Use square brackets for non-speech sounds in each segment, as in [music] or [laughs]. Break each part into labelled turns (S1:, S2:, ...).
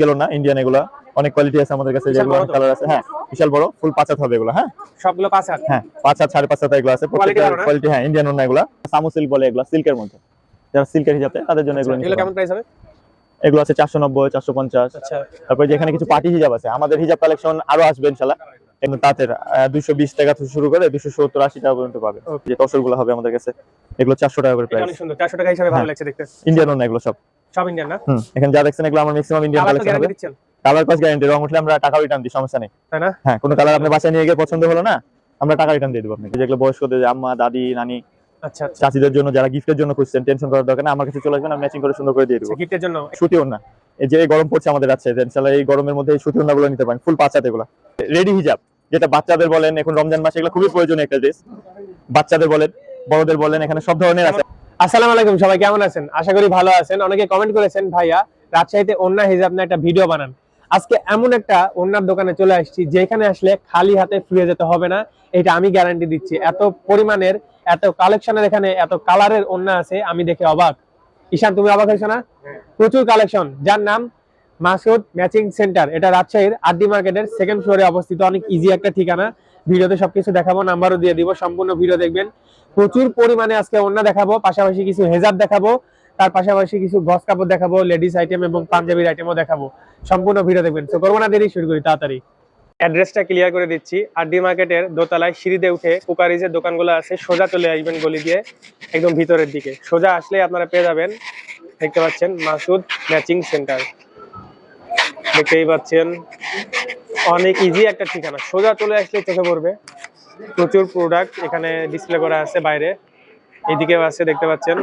S1: গেল না ইন্ডিয়ান এগুলা। অনেক কোয়ালিটি আছে আমাদের কাছে যেগুলো
S2: তো?
S1: কালার আছে। হ্যাঁ বিশাল বড় ফুল পাঁচ হাত হবে এগুলো হ্যাঁ?
S2: সবগুলো পাঁচ হাত?
S1: হ্যাঁ পাঁচ হাত সাড়ে পাঁচ হাত এগুলো আছে। প্রত্যেকটা কোয়ালিটি হ্যাঁ ইন্ডিয়ান ওনা এগুলা। সামু সিল্ক বলে এগুলা সিল্কের মধ্যে। যারা সিল্কের হিসাবে তাদের জন্য এগুলো
S2: এগুলো কেমন প্রাইস হবে?
S1: এগুলো আছে চারশো নব্বই চারশো পঞ্চাশ।
S2: আচ্ছা।
S1: তারপরে যেখানে কিছু পার্টি হিজাব আছে আমাদের হিজাব কালেকশন আরও আসবে ইনশাল্লাহ তাঁতের দুইশো বিশ টাকা থেকে শুরু করে দুশো সত্তর আশি টাকা পর্যন্ত পাবে। যে তসরগুলো হবে আমাদের কাছে এগুলো চারশো টাকা করে প্রাইস
S2: চারশো টাকা হিসাবে ভালো
S1: হ্যাঁ।
S2: লাগছে দেখতে।
S1: ইন্ডিয়ান ওনা এগুলো সব।
S2: সব ইন্ডিয়ান না?
S1: এখানে যা দেখছেন এগুলো আমার ম্যাক্সিমাম ইন্ডিয়ান কালেকশন হবে। কালার কস গ্যারান্টি রং উঠলে আমরা টাকা রিটার্ন দিই সমস্যা নেই।
S2: তাই না?
S1: হ্যাঁ কোনো কালার আপনি বাসায় নিয়ে গিয়ে পছন্দ হলো না আমরা টাকা রিটার্ন দিয়ে দেবো আপনাকে। যেগুলো বয়স্কদের আম্মা দাদি নানি
S2: আচ্ছা আচ্ছা।
S1: চাচিদের জন্য যারা গিফটের জন্য খুঁজছেন টেনশন করার দরকার না আমার কাছে চলে আসবেন আমি ম্যাচিং করে সুন্দর করে দিয়ে দেবো।
S2: গিফটের জন্য?
S1: সুতি ওড়না এই যে গরম পড়ছে আমাদের আছে এই গরমের মধ্যে এই সুতি ওড়নাগুলো নিতে পারেন ফুল পাঁচাতে এগুলো। রেডি হিজাব যেটা বাচ্চাদের বলেন এখন রমজান মাসে এগুলো খুবই প্রয়োজনীয় একটা ড্রেস বাচ্চাদের বলেন বড়দের বলেন এখানে সব ধরনের আছে।
S2: আসসালামু আলাইকুম সবাই কেমন আছেন? আশা করি ভালো আছেন। অনেকে কমেন্ট করেছেন ভাইয়া রাজশাহীতে ওন্না হিজাব না একটা ভিডিও বানান। আজকে এমন একটা ওন্নার দোকানে চলে আসছি যেখানে আসলে খালি হাতে ফিরে যেতে হবে না। এটা আমি গ্যারান্টি দিচ্ছি। এত পরিমাণের এত কালেকশনের এখানে এত কালারের ওন্না আছে আমি দেখে অবাক। ঈশান তুমি অবাক হয়েছো না? প্রচুর কালেকশন যার নাম মাসুদ ম্যাচিং সেন্টার। এটা রাজশাহীর আরডি মার্কেটের সেকেন্ড ফ্লোরে অবস্থিত। অনেক ইজি একটা ঠিকানা। ভিডিওতে সবকিছু দেখাবো, নাম্বারও দিয়ে দিব, সম্পূর্ণ ভিডিও দেখবেন। প্রচুর পরিমাণে আজকে ওন্না দেখাবো, পাশাপাশি কিছু হেজাব দেখাবো, তার পাশাপাশি কিছু গস কাপড় দেখাবো, লেডিস আইটেম এবং পাঞ্জাবির আইটেমও দেখাবো। সম্পূর্ণ ভিডিও দেখবেন। তো করব না দেরি শুরু করি, তাড়াতাড়ি। অ্যাড্রেসটা ক্লিয়ার করে দিচ্ছি। আরডি মার্কেটের দোতলায় সিঁড়িতে উঠে কুকারিজের দোকানগুলো আছে, সোজা চলে আসবেন গলি দিয়ে, একদম ভিতরের দিকে। সোজা আসলে আপনারা পেয়ে যাবেন, দেখতে পাচ্ছেন মাসুদ ম্যাচিং সেন্টার দেখতেই পাচ্ছেন। অনেক ইজি একটা ঠিকানা। সোজা চলে আসলে চোখে পড়বে। প্রচুর প্রোডাক্ট এখানে ডিসপ্লে করা আছে বাইরে। এইদিকেও আছে, দেখতে পাচ্ছেন।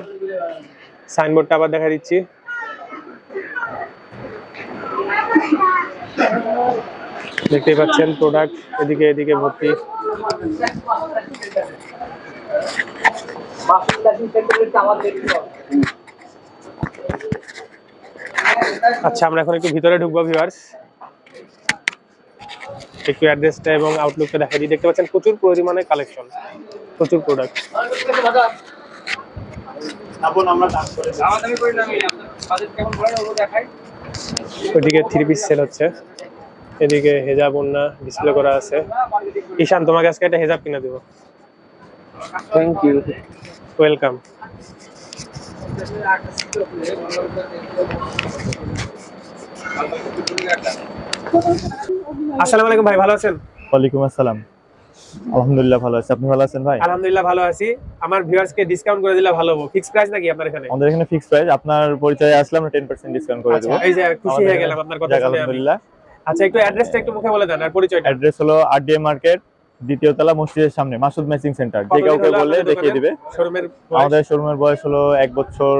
S2: সাইনবোর্ডটা আবার দেখা দিচ্ছি। দেখতেই পাচ্ছেন প্রোডাক্ট এদিকে এদিকে ভর্তি। আচ্ছা আমরা এখন একটু ভিতরে ঢুকবো ভিউয়ার্স একটু অ্যাড্রেসটা এবং আউটলুকটা দেখা দিই। দেখতে পাচ্ছেন প্রচুর পরিমাণে কালেকশন প্রচুর প্রোডাক্ট ওইদিকে থ্রি পিস সেল হচ্ছে। এদিকে হেজাব ওন্না ডিসপ্লে করা আছে। ঈশান তোমাকে আজকে একটা হেজাব কিনে দেবো।
S3: থ্যাংক ইউ
S2: ওয়েলকাম আসসালামু আলাইকুম ভাই ভালো আছেন?
S1: ওয়ালাইকুম আসসালাম। আলহামদুলিল্লাহ ভালো আছি। আপনি ভালো আছেন ভাই?
S2: আলহামদুলিল্লাহ ভালো আছি। আমার ডিসকাউন্ট করে দিলে ভালো হবে। ফিক্স প্রাইস নাকি আপনার এখানে?
S1: আমাদের এখানে ফিক্স প্রাইস আপনার পরিচয়ে আসলে আমরা টেন পার্সেন্ট ডিসকাউন্ট করে
S2: আচ্ছা এই যে খুশি হয়ে গেলাম আপনার কথা শুনে
S1: আলহামদুলিল্লাহ।
S2: আচ্ছা একটু অ্যাড্রেসটা একটু মুখে বলে দেন আর পরিচয়টা।
S1: অ্যাড্রেস হলো আরডিএ মার্কেট দ্বিতীয় তলা মসজিদের সামনে মাসুদ ম্যাচিং সেন্টার। যে কাউকে বললে দেখিয়ে দিবে।
S2: শোরুমের
S1: আমাদের শোরুমের বয়স হলো এক বছর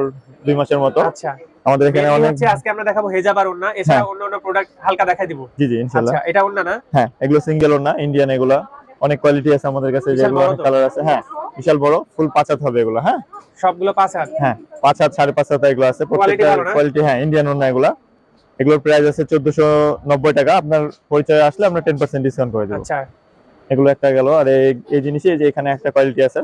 S1: দুই মাসের মতো।
S2: আচ্ছা।
S1: আমাদের এখানে অনেক
S2: আজকে আমরা দেখাবো হেজাব আর ওন্না এছাড়া। অন্য অন্য প্রোডাক্ট হালকা দেখাই দিব।
S1: জি জি ইনশাল্লাহ।
S2: আচ্ছা এটা ওন্না না?
S1: হ্যাঁ এগুলো সিঙ্গেল না ইন্ডিয়ান এগুলা। অনেক কোয়ালিটি আছে আমাদের কাছে যেগুলো অনেক কালার আছে। হ্যাঁ বিশাল বড় ফুল পাঁচ হাত হবে এগুলো হ্যাঁ?
S2: সবগুলো পাঁচ হাত?
S1: হ্যাঁ পাঁচ হাত সাড়ে পাঁচ হাত এগুলো আছে। প্রত্যেকটা কোয়ালিটি হ্যাঁ ইন্ডিয়ান ওনা এগুলা। এগুলোর প্রাইস আছে চোদ্দশো নব্বই টাকা। আপনার পরিচয় আসলে আমরা টেন পার্সেন্ট ডিসকাউন্ট করে দেবো।
S2: আচ্ছা।
S1: এগুলো একটা গেল আর এই- এই জিনিসই যে এখানে একটা কোয়ালিটি আছে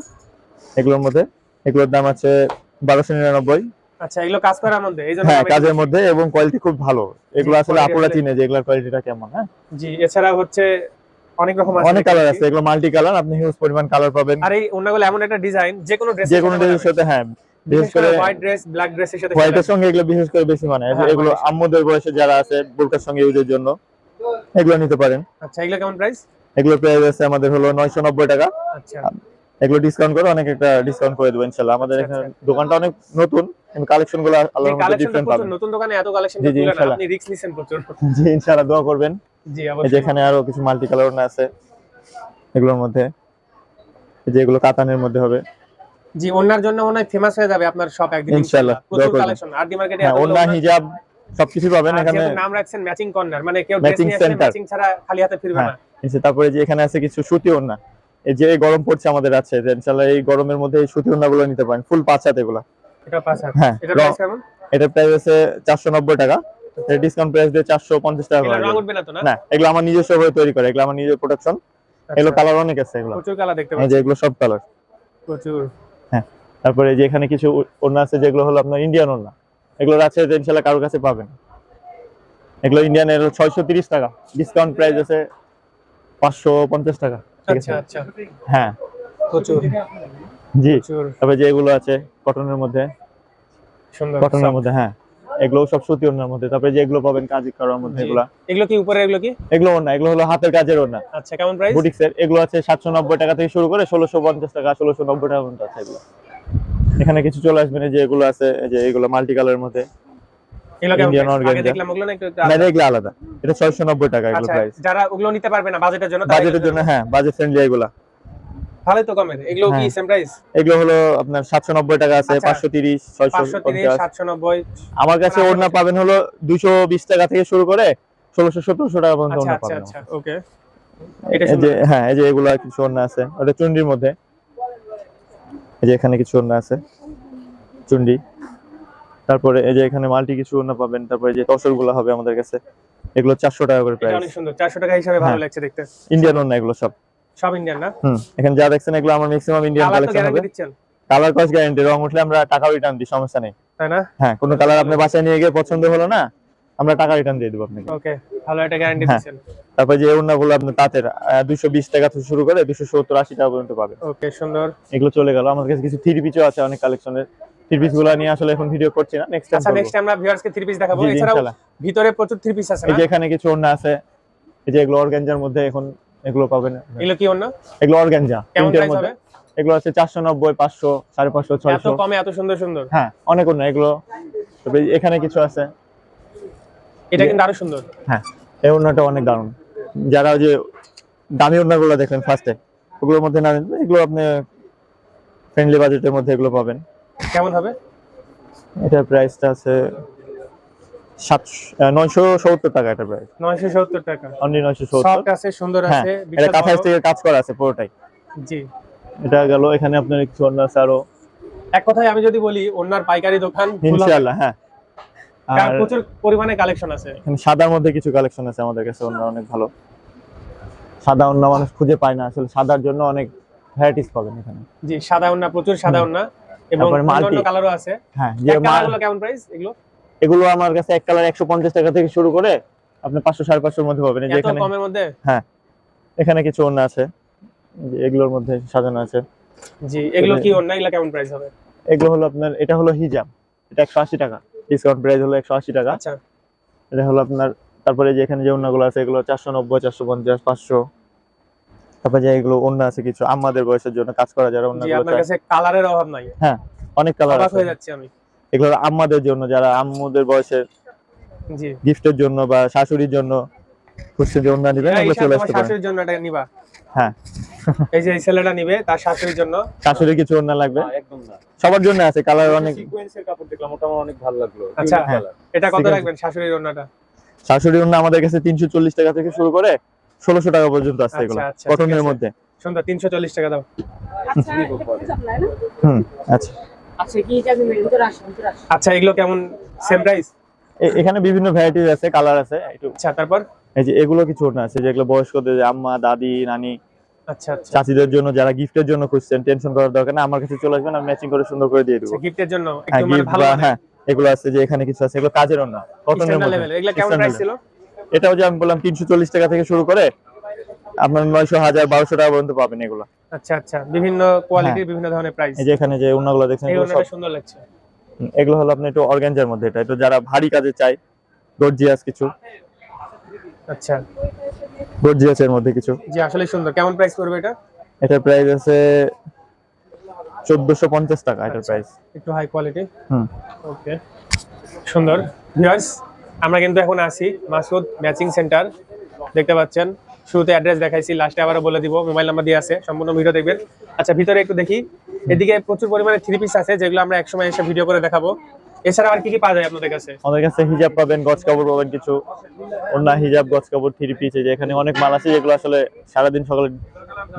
S1: এগুলোর মধ্যে। এগুলোর দাম আছে বারোশো নিরানব্বই।
S2: আচ্ছা এগুলো কাজ করার মধ্যে এই জন্য
S1: হ্যাঁ কাজের মধ্যে এবং কোয়ালিটি খুব ভালো। এগুলো আসলে আপুরা চিনে যে এগুলোর কোয়ালিটিটা কেমন হ্যাঁ?
S2: জি এছাড়া হচ্ছে অনেক রকম আছে
S1: অনেক কালার আছে এগুলো মাল্টি কালার আপনি হিউজ পরিমাণ কালার পাবেন।
S2: আর এই এমন একটা ডিজাইন যে কোনো ড্রেস
S1: যে কোনো ড্রেসের সাথে হ্যাঁ বিশেষ করে
S2: হোয়াইট ড্রেস ব্ল্যাক ড্রেসের সাথে
S1: হোয়াইটের সঙ্গে এগুলো বিশেষ করে বেশি মানে
S2: হ্যাঁ,
S1: এগুলো আম্মুদের বয়সে যারা আছে বোরকার সঙ্গে ইউজের জন্য এগুলো নিতে পারেন।
S2: আচ্ছা এগুলো কেমন প্রাইস
S1: এগুলো প্রাইস আছে আমাদের হলো নয়শো নব্বই টাকা।
S2: আচ্ছা।
S1: এগুলো ডিসকাউন্ট করে অনেক একটা ডিসকাউন্ট করে দেবো ইনশাল্লাহ আমাদের
S2: আচ্ছা,
S1: এখানে দোকানটা অনেক নতুন কিন্তু কালেকশনগুলো আল্লাহর মধ্যে ডিফারেন্ট পাবেন।
S2: নতুন দোকানে এত কালেকশন
S1: জি।
S2: আপনি রিস্ক নিছেন প্রচুর। [laughs]
S1: দোয়া করবেন।
S2: জি অবশ্যই।
S1: এখানে আরও কিছু মাল্টি কালার আছে এগুলোর মধ্যে। এই যে এগুলো কাতানের মধ্যে হবে।
S2: জি ওন্নার জন্য মনে হয় ফেমাস হয়ে যাবে আপনার শপ একদিন
S1: ইনশাল্লাহ,
S2: প্রচুর। কালেকশন আরডি মার্কেটে
S1: হ্যাঁ অন্য হিজাব সবকিছু পাবেন এখানে।
S2: নাম রাখছেন ম্যাচিং কর্নার মানে কেউ ড্রেস নিয়ে ম্যাচিং ছাড়া খালি হাতে ফিরবে
S1: হ্যাঁ
S2: না।
S1: তারপরে যে এখানে আছে কিছু সুতি ওড়না। এই যে গরম পড়ছে আমাদের আছে যে ইনশাল্লাহ এই গরমের মধ্যে এই সুতি গুলো নিতে পারেন। ফুল পাঁচ হাত এগুলা।
S2: এটা পাঁচ হাত?
S1: হ্যাঁ
S2: এটা প্রাইস কেমন?
S1: এটার প্রাইস আছে চারশো নব্বই টাকা। ডিসকাউন্ট প্রাইস দিয়ে চারশো পঞ্চাশ টাকা
S2: এগুলো
S1: করে
S2: রং উঠবে না তো না?
S1: এগুলো আমার নিজস্ব ভাবে তৈরি করে এগুলো আমার নিজের প্রোডাকশন এগুলো
S2: আচ্ছা,
S1: কালার অনেক আছে এগুলো।
S2: প্রচুর কালার দেখতে
S1: এই যে এগুলো সব কালার
S2: প্রচুর।
S1: তারপরে এই যে এখানে কিছু ওড়না আছে যেগুলো হলো আপনার ইন্ডিয়ান ওড়না। এগুলো আছে যে ইনশাল্লাহ কারোর কাছে পাবেন। এগুলো ইন্ডিয়ান এর ছয়শো তিরিশ টাকা। ডিসকাউন্ট প্রাইস আছে পাঁচশো পঞ্চাশ টাকা। ঠিক আছে?
S2: আচ্ছা। আচ্ছা
S1: হ্যাঁ।
S2: প্রচুর।
S1: জি তবে যে এগুলো আছে কটনের মধ্যে।
S2: সুন্দর
S1: কটনের মধ্যে হ্যাঁ। এগুলো সব সুতি মধ্যে। তারপরে যে এগুলো পাবেন কাজ করার মধ্যে। এগুলো।
S2: কি উপরে এগুলো কি?
S1: এগুলো এগুলো হলো হাতের কাজের
S2: আচ্ছা কেমন প্রাইস
S1: এগুলো আছে সাতশো নব্বই টাকা থেকে শুরু করে ষোলোশো পঞ্চাশ টাকা ষোলোশো নব্বই টাকা পর্যন্ত আছে এগুলো। এখানে কিছু চলে আসবেন এই যে এগুলো আছে যে এগুলো মাল্টি কালারের মধ্যে।
S2: এগুলো কেমন
S1: Indian
S2: price? আগে
S1: organza।
S2: দেখলাম ওগুলো না একটু
S1: এগুলো আলাদা। এটা ছয়শো নব্বই টাকা এগুলো
S2: আচ্ছা
S1: প্রাইস
S2: যারা ওগুলো নিতে পারবে না বাজেটের জন্য
S1: বাজেটের জন্য হ্যাঁ বাজেট ফ্রেন্ডলি এগুলা।
S2: ভালোই তো কমের। এগুলো কি
S1: হ্যাঁ।
S2: সেম প্রাইস
S1: এগুলো হলো আপনার সাতশো নব্বই টাকা আছে
S2: আচ্ছা।
S1: আমার কাছে ওড়না পাবেন হলো দুশো বিশ টাকা থেকে শুরু করে ষোলোশো সতেরোশো টাকা পর্যন্ত
S2: আচ্ছা
S1: ওড়না
S2: আচ্ছা
S1: পাবেন
S2: আচ্ছা ওকে। এটা
S1: হ্যাঁ এই যে এগুলা কিছু ওড়না আছে। ওটা চুন্ডির মধ্যে। এই যে এখানে কিছু ওড়না আছে। চুন্ডি। তারপরে এই যে এখানে মাল্টি কিছু ওড়না পাবেন তারপরে যে তসরগুলো হবে আমাদের কাছে। এগুলো চারশো টাকা করে
S2: এটা
S1: প্রাইস
S2: অনেক সুন্দর চারশো টাকা হিসাবে ভালো
S1: হ্যাঁ।
S2: লাগছে দেখতে।
S1: ইন্ডিয়ান ওড়না এগুলো সব।
S2: সব ইন্ডিয়ান না?
S1: হুম এখানে যা দেখছেন এগুলো আমার ম্যাক্সিমাম ইন্ডিয়ান কালেকশন হবে। কালার কস গ্যারান্টি রং উঠলে আমরা টাকা রিটার্ন দিই সমস্যা নেই।
S2: তাই না?
S1: হ্যাঁ কোনো কালার আপনি বাসায় নিয়ে গিয়ে পছন্দ হলো না আমরা টাকা রিটার্ন দিয়ে দেবো আপনাকে।
S2: ওকে ভালো একটা গ্যারান্টি। দিচ্ছেন।
S1: তারপরে যে ওড়নাগুলো আপনার তাঁতের দুশো বিশ টাকা থেকে শুরু করে দুশো সত্তর আশি টাকা পর্যন্ত পাবেন।
S2: ওকে সুন্দর।
S1: এগুলো চলে গেল। আমাদের কাছে কিছু থ্রি পিচও আছে অনেক কালেকশনের থ্রি পিসগুলো নিয়ে আসলে এখন ভিডিও করছি না নেক্সট
S2: আচ্ছা
S1: টাইম
S2: নেক্সট আমরা ভিউয়ার্স কে থ্রি পিস দেখাবো। এছাড়াও ভিতরে প্রচুর থ্রি পিস আছে
S1: এই যে এখানে কিছু ওড়না আছে এই যে এগুলো অর্গানজার মধ্যে এখন এগুলো পাবেন।
S2: এগুলো কি অন্য?
S1: এগুলো অর্গানজা প্রিন্টের মধ্যে। এগুলো আছে চারশো নব্বই পাঁচশো সাড়ে পাঁচশো
S2: এত কমে এত সুন্দর সুন্দর?
S1: হ্যাঁ অনেক ওড়না এগুলো। তবে এখানে কিছু আছে।
S2: এটা কিন্তু আরও সুন্দর।
S1: হ্যাঁ এই ওড়নাটা অনেক দারুণ। যারা যে দামি ওড়নাগুলো দেখলেন ফার্স্টে ওগুলোর মধ্যে না এগুলো আপনি ফ্রেন্ডলি বাজেটের মধ্যে এগুলো পাবেন।
S2: কেমন হবে?
S1: এটার প্রাইসটা আছে নয়শো সত্তর টাকা এটার প্রাইস
S2: নয়শো সত্তর টাকা।
S1: অনলি নয়শো সত্তর।
S2: সফট আছে সুন্দর
S1: হ্যাঁ
S2: আছে
S1: এটা কাঁথা থেকে কাজ করা আছে পুরোটাই।
S2: জি।
S1: এটা গেল এখানে আপনার কিছু অন্য আছে আরও।
S2: এক কথায় আমি যদি বলি অন্যার পাইকারি দোকান
S1: ইনশাআল্লাহ হ্যাঁ। আর
S2: প্রচুর পরিমাণে কালেকশন আছে।
S1: এখানে সাদার মধ্যে কিছু কালেকশন আছে আমাদের কাছে অন্য অনেক ভালো। সাদা অন্য মানুষ খুঁজে পায় না আসলে সাদার জন্য অনেক ভ্যারাইটিস পাবেন এখানে।
S2: জি সাদা ওন্না প্রচুর সাদা ওন্না এবং
S1: তারপরে
S2: অন্যান্য কালারও আছে।
S1: হ্যাঁ যে মা-
S2: কালারগুলো কেমন প্রাইস এগুলো?
S1: এগুলো আমার কাছে এক কালার একশো পঞ্চাশ টাকা থেকে শুরু করে আপনি পাঁচশো সাড়ে পাঁচশোর মধ্যে পাবেন।
S2: কমের মধ্যে?
S1: এখানে কিছু অন্য আছে। যে এগুলোর মধ্যে সাজানো আছে।
S2: জি এগুলো কি ওন্না এগুলো কেমন প্রাইস হবে?
S1: এগুলো হলো আপনার এটা হলো হিজাব এটা একশো আশি টাকা। ডিসকাউন্ট প্রাইস হলো একশো আশি টাকা।
S2: আচ্ছা।
S1: এটা হলো আপনার তারপরে যে এখানে যে ওন্নাগুলো আছে এগুলো চারশো নব্বই চারশো পঞ্চাশ পাঁচশো। তারপরে যে এগুলো ওন্না আছে কিছু আমাদের বয়সের জন্য কাজ করা যারা
S2: কাছে কালারের অভাব নাই।
S1: হ্যাঁ অনেক কালার আছে।
S2: হয়ে যাচ্ছি আমি।
S1: এগুলো হলো আম্মাদের জন্য যারা আম্মুদের বয়সের
S2: জি।
S1: গিফটের জন্য বা শাশুড়ির জন্য খুঁজছে যে ওন্না নিবেন এগুলো চলে আসতে
S2: শাশুড়ির জন্য এটা নিবা।
S1: হ্যাঁ।
S2: এই যে এই ছেলেটা নিবে তার শাশুড়ির জন্য।
S1: শাশুড়ি কিছু ওন্না লাগবে?
S3: একদম না।
S1: সবার জন্য আছে কালার অনেক
S3: সিকোয়েন্সের কাপড় দেখলাম ওটা আমার অনেক ভালো লাগল।
S2: আচ্ছা। এটা কত রাখবেন শাশুড়ির ওন্নাটা
S1: শাশুড়ি ওন্না আমাদের কাছে তিনশো চল্লিশ টাকা থেকে শুরু করে ষোলোশো টাকা পর্যন্ত আছে
S2: আচ্ছা,
S1: এগুলো
S2: আচ্ছা,
S1: কটনের মধ্যে।
S2: সুন্দর তিনশো চল্লিশ টাকা দাও
S1: হুম আচ্ছা।
S4: আচ্ছা
S2: আচ্ছা এগুলো কেমন? সেম প্রাইস
S1: এখানে বিভিন্ন ভ্যারাইটিস আছে কালার আছে একটু
S2: আচ্ছা তারপর?
S1: এই যে এগুলো কিছু ওড়না আছে যেগুলো বয়স্কদের যে আম্মা দাদি নানি
S2: আচ্ছা আচ্ছা।
S1: চাচিদের জন্য যারা গিফটের জন্য খুঁজছেন টেনশন করার দরকার না আমার কাছে চলে আসবেন আমি ম্যাচিং করে সুন্দর করে দিয়ে দেবো।
S2: গিফটের জন্য
S1: হ্যাঁ
S2: একটু মানে ভালো
S1: হ্যাঁ এগুলো আছে যে এখানে কিছু আছে এগুলো কাজের ওড়না কটনের মধ্যে।
S2: এগুলো কেমন প্রাইস ছিল?
S1: এটাও যে আমি বললাম তিনশো চল্লিশ টাকা থেকে শুরু করে আপনার নয়শো হাজার বারোশো টাকা পর্যন্ত পাবেন এগুলো।
S2: আচ্ছা আচ্ছা। বিভিন্ন কোয়ালিটির বিভিন্ন ধরনের প্রাইস
S1: এই যে এখানে যে ওড়নাগুলো দেখছেন এগুলো
S2: সুন্দর লাগছে।
S1: এগুলো হলো আপনি একটু অর্গানজার মধ্যে এটা একটু যারা ভারী কাজে চাই গর্জিয়াস কিছু।
S2: আচ্ছা।
S1: গর্জিয়াসের মধ্যে কিছু।
S2: জি আসলে সুন্দর। কেমন প্রাইস পড়বে এটা?
S1: এটার প্রাইস আছে চোদ্দশো পঞ্চাশ টাকা এটার প্রাইস
S2: একটু হাই কোয়ালিটি
S1: হুম।
S2: ওকে সুন্দর। ভিউয়ার্স আমরা কিন্তু এখন আছি মাসুদ ম্যাচিং সেন্টার। দেখতে পাচ্ছেন। শুরুতে অ্যাড্রেস দেখাইছি লাস্টে আবারও বলে দিব মোবাইল নাম্বার দিয়ে আছে সম্পূর্ণ ভিডিও দেখবেন। আচ্ছা ভিতরে একটু দেখি। এদিকে প্রচুর পরিমাণে থ্রি পিস আছে যেগুলো আমরা একসময় এসে ভিডিও করে দেখাবো। এছাড়া আর কি কি পাওয়া যায় আপনাদের কাছে?
S1: আমাদের কাছে হিজাব পাবেন গজ কাপড় পাবেন কিছু। অন্য হিজাব গজ কাপড় থ্রি পিস যে এখানে অনেক মাল আছে যেগুলো আসলে সারাদিন সকালে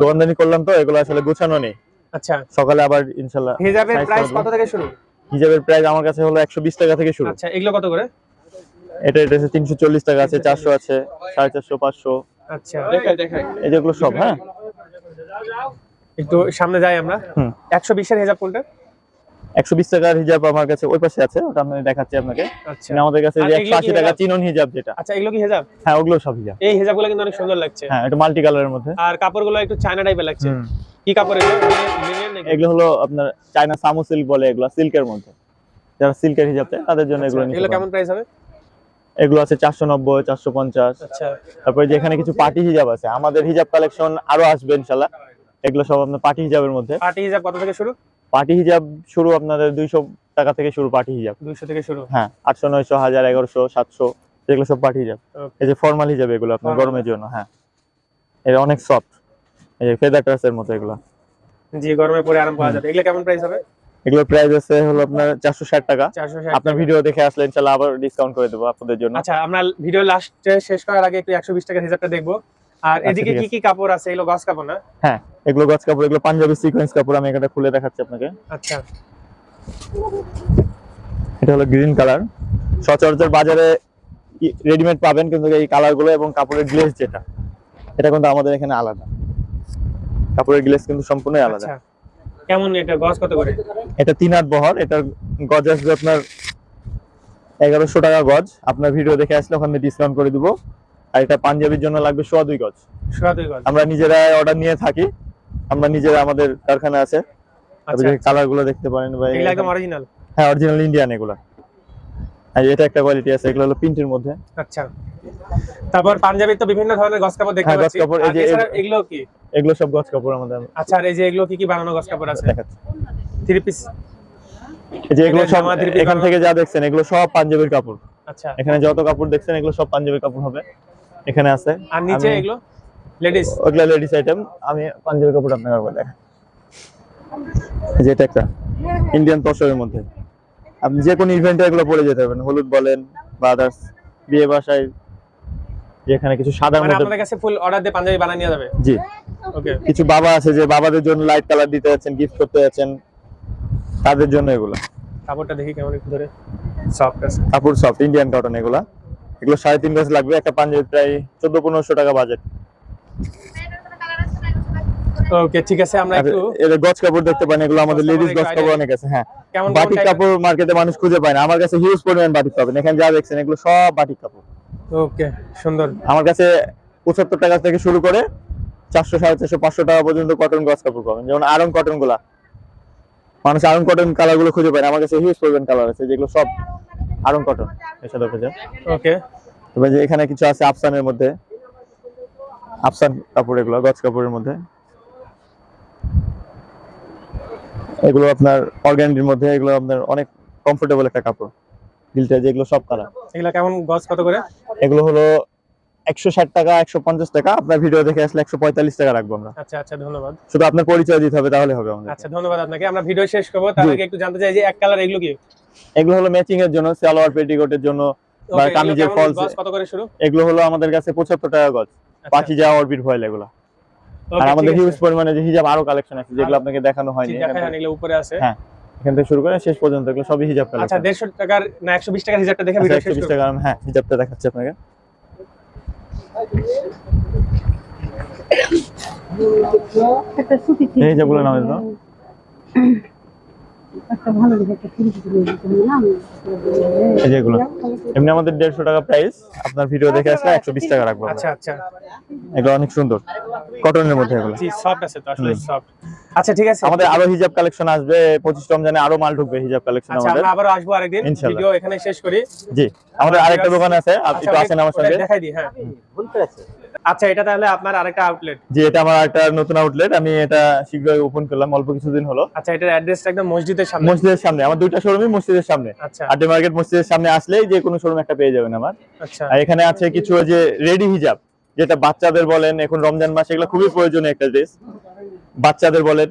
S1: দোকানদানি করলাম তো এগুলো আসলে গোছানো নেই।
S2: আচ্ছা।
S1: সকালে আবার ইনশাল্লাহ
S2: হিজাবের প্রাইস কত থেকে শুরু?
S1: হিজাবের প্রাইস আমার কাছে হলো একশো বিশ টাকা থেকে শুরু।
S2: আচ্ছা এগুলো কত করে?
S1: এটা এটা তিনশো চল্লিশ টাকা আছে চারশো আছে সাড়ে চারশো পাঁচশো।
S2: আচ্ছা।
S3: দেখাই দেখাই।
S1: এই যেগুলো সব হ্যাঁ?
S2: একটু সামনে যাই আমরা। একশো বিশের হিজাব কোনটা?
S1: একশো বিশ টাকার হিজাব আমার কাছে ওই পাশে আছে ওটা আমি দেখাচ্ছি আপনাকে।
S2: আচ্ছা।
S1: মানে আমাদের কাছে যে
S2: এগুলো
S1: একশো
S2: কি
S1: আশি টাকা চিনন হিজাব যেটা।
S2: আচ্ছা এগুলো কি হেজাব?
S1: হ্যাঁ ওগুলো সব হিজাব।
S2: এই হেজাবগুলো কিন্তু অনেক সুন্দর লাগছে।
S1: হ্যাঁ এটা মাল্টি কালারের মধ্যে।
S2: আর কাপড়গুলো একটু চায়না টাইপের লাগছে। কি কাপড় এগুলো?
S1: এগুলো হলো আপনার চায়না সামু সিল্ক বলে এগুলো সিল্কের মধ্যে। যারা সিল্কের হিজাব চায় তাদের জন্য এগুলো
S2: আচ্ছা, এগুলো কেমন প্রাইস হবে?
S1: এগুলো আছে চারশো নব্বই চারশো পঞ্চাশ।
S2: আচ্ছা।
S1: তারপরে যেখানে কিছু পার্টি হিজাব আছে আমাদের হিজাব কালেকশন আরও আসবে ইনশাল্লাহ এগুলো সব আপনার পার্টি হিজাবের মধ্যে।
S2: পার্টি হিজাব কত থেকে শুরু?
S1: পার্টি হিজাব শুরু আপনাদের দুইশো টাকা থেকে শুরু পার্টি হিজাব।
S2: দুইশো থেকে শুরু?
S1: হ্যাঁ আটশো নয়শো হাজার এগারোশো সাতশো এগুলো সব পার্টি হিজাব। এই যে ফর্মাল হিজাব এগুলো আপনার গরমের জন্য হ্যাঁ। এটা অনেক সফট এই যে ফেদার টার্সের মতো এগুলো।
S2: জি গরমে পরে আরাম পাওয়া যাবে। এগুলো কেমন প্রাইস হবে?
S1: এগুলোর প্রাইস আছে হলো আপনার চারশো ষাট টাকা।
S2: চারশো
S1: আপনার ভিডিও দেখে আসলে ইনশাল্লাহ আবার ডিসকাউন্ট করে দেবো আপনাদের জন্য।
S2: আচ্ছা আমরা ভিডিও লাস্টে শেষ করার আগে একটু একশো বিশ টাকার হিসাবটা দেখব। আর
S1: আচ্ছা,
S2: এদিকে কি কি কাপড় আছে? এগুলো গস কাপড় না?
S1: হ্যাঁ এগুলো গজ কাপড় এগুলো পাঞ্জাবি সিকোয়েন্স কাপড় আমি এখানে খুলে দেখাচ্ছি আপনাকে।
S2: আচ্ছা।
S1: এটা হলো গ্রিন কালার সচরাচর বাজারে রেডিমেড পাবেন কিন্তু এই কালারগুলো এবং কাপড়ের গ্লেজ যেটা। এটা কিন্তু আমাদের এখানে আলাদা। কাপড়ের গ্লেজ কিন্তু সম্পূর্ণই আলাদা।
S2: আচ্ছা। কেমন এটা গস কত করে?
S1: এটা তিন হাত বহর এটার গজ আসবে আপনার এগারোশো টাকা গজ। আপনার ভিডিও দেখে আসলে ওখানে ডিসকাউন্ট করে দিব। আর এটা পাঞ্জাবির জন্য লাগবে সোয়া দুই গজ।
S2: সোয়া দুই গজ।
S1: আমরা নিজেরা অর্ডার নিয়ে থাকি। আমরা নিজেরা আমাদের কারখানা আছে।
S2: আচ্ছা।
S1: কালারগুলো দেখতে পারেন
S2: এগুলো একদম অরিজিনাল
S1: হ্যাঁ অরিজিনাল ইন্ডিয়ান এগুলা। আর এটা একটা কোয়ালিটি আছে এগুলো হলো প্রিন্টের মধ্যে।
S2: আচ্ছা। তারপর পাঞ্জাবির তো বিভিন্ন ধরনের গস কাপড় দেখতে
S1: হ্যাঁ,
S2: পাচ্ছি। এগুলো কি?
S1: এগুলো সব গজ কাপড় আমাদের।
S2: আচ্ছা আর এই যে এগুলো কি কি বানানো গস কাপড় আছে? থ্রি পিস
S1: এই যে এগুলো সব এখান থেকে যা দেখছেন এগুলো সব পাঞ্জাবির কাপড়।
S2: আচ্ছা।
S1: এখানে যত কাপড় দেখছেন এগুলো সব পাঞ্জাবির কাপড় হবে। এখানে আছে।
S2: আর নিচে এগুলো? লেডিস
S1: ওগুলা লেডিস আইটেম আমি পাঞ্জাবি কাপড় আপনাকে একবার যে এটা একটা ইন্ডিয়ান তসরের মধ্যে। আপনি যে কোনো ইভেন্টে এগুলো পরে যেতে পারবেন। হলুদ বলেন বা আদার্স বিয়ে বাসায় যেখানে কিছু সাদার মধ্যে
S2: আপনাদের কাছে ফুল অর্ডার দিয়ে পাঞ্জাবি বানিয়ে নিয়ে যাবে?
S1: জি।
S2: ওকে
S1: কিছু বাবা আছে যে বাবাদের জন্য লাইট কালার দিতে যাচ্ছেন গিফট করতে যাচ্ছেন। তাদের জন্য এগুলো।
S2: কাপড়টা দেখি কেমন একটু ধরে। সফট আছে।
S1: কাপড় সফট ইন্ডিয়ান কটন এগুলা। এগুলো সাড়ে তিন গজ লাগবে একটা পাঞ্জাবি প্রায় চোদ্দ পনেরোশো টাকা বাজেট
S2: ওকে ঠিক আছে আমরা একটু
S1: এর গজ কাপড় দেখতে এগুলো আমাদের লেডিস
S2: কাপড়
S1: গজ কাপড় অনেক আছে হ্যাঁ। বাটিক কাপড় মার্কেটে মানুষ খুঁজে পায় না। আমার কাছে হিউজ পরিমাণ বাটিক পাবেন এখানে যা দেখছেন এগুলো সব বাটিক কাপড়।
S2: ওকে সুন্দর।
S1: আমার কাছে পঁচাত্তর টাকা থেকে শুরু করে চারশো সাড়ে চারশো পাঁচশো টাকা পর্যন্ত কটন গজ কাপড় পাবেন। যেমন আরং কটনগুলা। মানুষ আরং কটন কালারগুলো খুঁজে পায় আমার কাছে হিউজ পরিমাণ কালার আছে যেগুলো সব আরং কটন এসে দেখে যায়
S2: ওকে।
S1: এবার যে এখানে কিছু আছে আফসানের মধ্যে। আফসান কাপড় এগুলো গজ কাপড়ের মধ্যে। এগুলো আপনার অর্গানির মধ্যে এগুলো আপনার অনেক কমফোর্টেবল একটা কাপড়। যেগুলো সব কালার
S2: এগুলা কেমন গজ কত করে?
S1: এগুলো হলো একশো ষাট টাকা একশো পঞ্চাশ টাকা। আপনার ভিডিও দেখে আসলে একশো পঁয়তাল্লিশ টাকা রাখব আমরা।
S2: আচ্ছা আচ্ছা ধন্যবাদ।
S1: শুধু আপনার পরিচয় দিতে হবে তাহলে হবে আমাদের।
S2: আচ্ছা ধন্যবাদ আপনাকে। আমরা ভিডিও শেষ করব। তার আগে একটু জানতে চাই যে এক কালার এগুলো কি?
S1: এগুলো হলো ম্যাচিং এর জন্য সালোয়ার পেটিকোটের জন্য বা কামিজের ফলস
S2: কত করে শুরু?
S1: এগুলো হলো আমাদের কাছে পঁচাত্তর টাকা গজ।
S2: আচ্ছা,
S1: পাখি যাওয়া অরবিট ভয়েল এগুলো। আর আমাদের হিউজ। পরিমাণে যে হিজাব আরও কালেকশন আছে যেগুলো আপনাকে দেখানো হয়নি
S2: এগুলো উপরে আছে।
S1: হ্যাঁ। এখান থেকে শুরু করে শেষ পর্যন্ত এগুলো সবই হিজাব
S2: আচ্ছা
S1: কালেকশন
S2: দেড়শো টাকার না একশো বিশ টাকার হিসাবটা দেখে ভিডিও
S1: একশো
S2: শেষ
S1: বিশ টাকার হ্যাঁ হিজাবটা দেখাচ্ছি আপনাকে। এই হিজাবগুলো নামে তো যেগুলো এমনি আমাদের দেড়শো টাকা প্রাইস আপনার ভিডিও দেখে আসলে একশো বিশ টাকা রাখব
S2: আচ্ছা আচ্ছা।
S1: এগুলো অনেক সুন্দর। কটনের মধ্যে এগুলো।
S2: সফট আছে তো আসলে সফট আচ্ছা ঠিক আছে।
S1: আমাদের আরও হিজাব কালেকশন আসবে রমজানে আরও মাল ঢুকবে হিজাব কালেকশন
S2: আচ্ছা
S1: আমাদের।
S2: আমরা আবারও আসব আরেকদিন। ভিডিও এখানে শেষ করি।
S1: জি আমাদের আরেকটা দোকান আছে আপনি
S2: আচ্ছা,
S1: তো আসেন আমার সঙ্গে।
S2: দেখাই হ্যাঁ। আচ্ছা এটা তাহলে আপনার আরেকটা আউটলেট
S1: জি এটা আমার একটা নতুন আউটলেট আমি এটা শীঘ্রই ওপেন করলাম অল্প কিছুদিন হলো।
S2: আচ্ছা এটার অ্যাড্রেসটা একদম মসজিদের সামনে?
S1: মসজিদের সামনে আমার দুইটা শোরুমই মসজিদের সামনে।
S2: আচ্ছা।
S1: আড্ডে মার্কেট মসজিদের সামনে আসলেই যে কোনো শোরুম একটা পেয়ে যাবেন আমার।
S2: আচ্ছা।
S1: আর এখানে আছে কিছু যে রেডি হিজাব যেটা বাচ্চাদের বলেন এখন রমজান মাস এগুলো খুবই প্রয়োজনীয় একটা ড্রেস বাচ্চাদের বলেন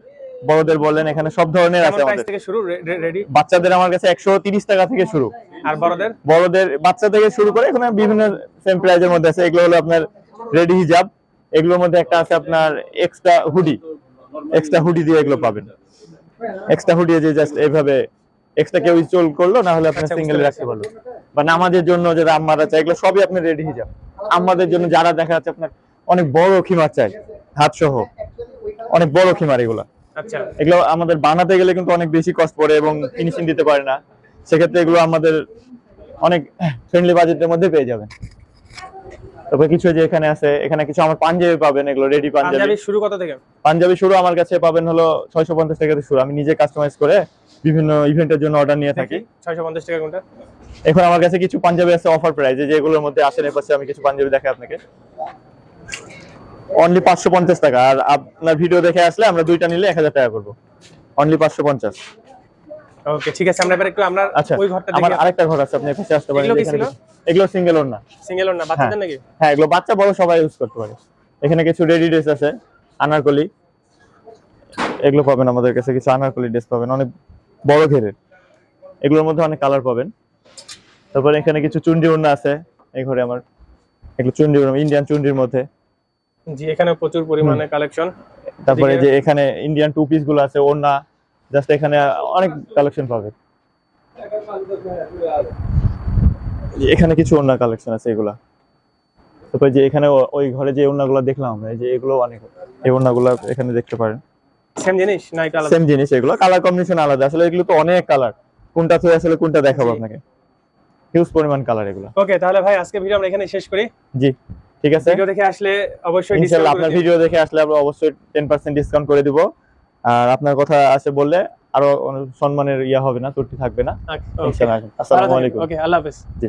S1: বড়দের বলেন এখানে সব ধরনের আছে আমাদের।
S2: থেকে শুরু? রেডি
S1: বাচ্চাদের আমার কাছে একশো তিরিশ টাকা থেকে শুরু।
S2: আর বড়দের?
S1: বড়দের বাচ্চা থেকে শুরু করে এখানে বিভিন্ন সেম প্রাইজের মধ্যে আছে। এগুলো হলো আপনার রেডি হিজাব এগুলোর মধ্যে একটা আছে আপনার এক্সট্রা হুডি এক্সট্রা হুডি দিয়ে এগুলো পাবেন। এক্সট্রা হুডি যে জাস্ট এইভাবে এক্সট্রা কেউ ইনস্টল করল না হলে আপনি
S2: আচ্ছা,
S1: সিঙ্গেল
S2: বুঝতে
S1: রাখতে পারল। বা নামাজের জন্য যারা আম্মারা চাই এগুলো সবই আপনি রেডি হিজাব। আম্মাদের জন্য যারা দেখা যাচ্ছে আপনার অনেক বড় খিমার চাই হাত সহ অনেক বড় খিমার এগুলা।
S2: আচ্ছা।
S1: এগুলো আমাদের বানাতে গেলে কিন্তু অনেক বেশি কষ্ট পড়ে এবং ফিনিশিং দিতে পারে না। সেক্ষেত্রে এগুলো আমাদের অনেক ফ্রেন্ডলি বাজেটের মধ্যে পেয়ে যাবেন। তারপর কিছু যে এখানে আছে এখানে কিছু আমার পাঞ্জাবি পাবেন এগুলো রেডি পাঞ্জাবি।
S2: শুরু কত থেকে?
S1: পাঞ্জাবি শুরু আমার কাছে পাবেন হলো ছয়শো পঞ্চাশ টাকা থেকে শুরু। আমি নিজে কাস্টমাইজ করে বিভিন্ন ইভেন্টের জন্য অর্ডার নিয়ে থাকি।
S2: ছয়শো পঞ্চাশ টাকা কোনটা?
S1: এখন আমার কাছে কিছু পাঞ্জাবি আছে অফার প্রাইজে যেগুলোর মধ্যে আসেন এর পাশে আমি কিছু পাঞ্জাবি দেখাই আপনাকে। অনলি পাঁচশো পঞ্চাশ টাকা। আর আপনার ভিডিও দেখে আসলে আমরা দুইটা নিলে এক হাজার টাকা করব। অনলি পাঁচশো পঞ্চাশ।
S2: ওকে ঠিক আছে আমরা এবার একটু আমরা
S1: আচ্ছা
S2: ওই ঘরটা
S1: আমার আরেকটা ঘর আছে আপনি আসতে পারেন
S2: এগুলো
S1: সিঙ্গেল ওর না
S2: সিঙ্গেল না বাচ্চাদের নাকি?
S1: হ্যাঁ এগুলো বাচ্চা বড় সবাই ইউজ করতে পারে। এখানে কিছু রেডি ড্রেস আছে আনারকলি। এগুলো পাবেন আমাদের কাছে কিছু আনারকলি ড্রেস পাবেন অনেক বড় ঘেরের। এগুলোর মধ্যে অনেক কালার পাবেন। তারপরে এখানে কিছু চুন্ডি ওড়না আছে এই ঘরে আমার। এগুলো চুন্ডি ওড়না ইন্ডিয়ান চুন্ডির মধ্যে।
S2: জি এখানে প্রচুর পরিমাণে কালেকশন
S1: তারপরে যে এখানে ইন্ডিয়ান টু পিসগুলো আছে ওড়না জাস্ট এখানে অনেক কালেকশন পাবে। এখানে কিছু ওড়না কালেকশন আছে এগুলা। তারপরে যে এখানে ওই ঘরে যে ওড়নাগুলো দেখলাম আমরা যে এগুলো অনেক এই ওড়নাগুলো এখানে দেখতে পারেন।
S2: সেম জিনিস না এটা
S1: সেম জিনিস এগুলো কালার কম্বিনেশন আলাদা। আসলে এগুলো তো অনেক কালার কোনটা থেকে আসলে কোনটা দেখাবো আপনাকে। হিউজ পরিমাণ কালার এগুলো।
S2: ওকে তাহলে ভাই আজকে ভিডিও আমরা এখানে শেষ করি।
S1: জি ঠিক আছে।
S2: ভিডিও দেখে আসলে অবশ্যই
S1: ইনশাআল্লাহ আপনার ভিডিও দেখে আসলে আমরা অবশ্যই টেন পার্সেন্ট ডিসকাউন্ট করে দিব। আর আপনার কথা আছে বললে আরও সম্মানের ইয়া হবে না ত্রুটি থাকবে না। আসসালামাইকুম আসসালামু আলাইকুম।
S2: ওকে আল্লাহ হাফেজ।
S1: জি।